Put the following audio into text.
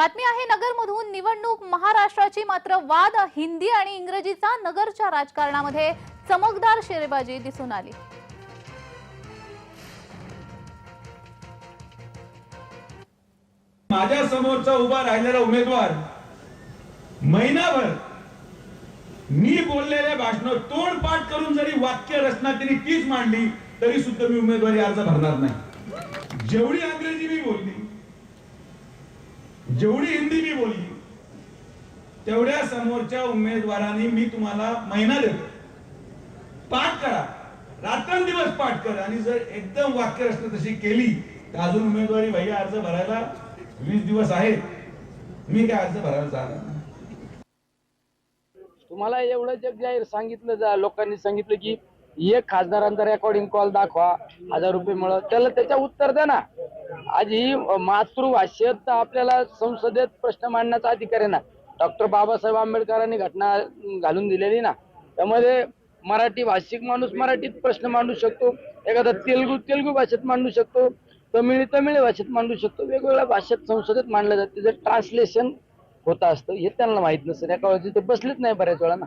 बातमी आहे नगरमधून निवडणूक महाराष्ट्राची मात्र वाद हिंदी आणि इंग्रजीचा नगरच्या राजकारणामध्ये चमकदार शेरेबाजी दिसून आली. माझ्या समोरचा उभा राहिलेला उमेदवार महिनाभर मी बोललेल्या भाषण तोडपाठ करून जरी वाक्य रचना त्यांनी तीच मांडली तरी सुद्धा मी उमेदवारी अर्ज भरणार नाही. जेवढी अंग्रेजी जेवढी हिंदी मी बोलली तेवढ्या समोरच्या उमेदवारांनी मी तुम्हाला महिना देतो. पाठ करा. रात्रंदिवस पाठ करा. आणि जर एकदम वाक्य रचना तशी केली तर अजून उमेदवारी भाई अर्ज भरायला वीस दिवस आहेत. मी काय अर्ज भरायला जाणार तुम्हाला एवढं जग जाहीर सांगितलं जा लोकांनी सांगितलं की एक खासदारांचा रेकॉर्डिंग कॉल दाखवा हजार रुपये मिळत त्याला त्याच्या उत्तर द्या ना. आज ही मातृभाषेत आपल्याला संसदेत प्रश्न मांडण्याचा अधिकार आहे ना. डॉक्टर बाबासाहेब आंबेडकरांनी घटना घालून दिलेली ना. त्यामध्ये मराठी भाषिक माणूस मराठीत प्रश्न मांडू शकतो एखादा तेलगू तेलगू भाषेत मांडू शकतो तमिळ तमिळ भाषेत मांडू शकतो. वेगवेगळ्या भाषेत संसदेत मांडलं जाते. जर ट्रान्सलेशन होत असतं. हे त्यांना माहीत नसेल एका वेळेस ते बसलेच नाही बऱ्याच वेळा ना.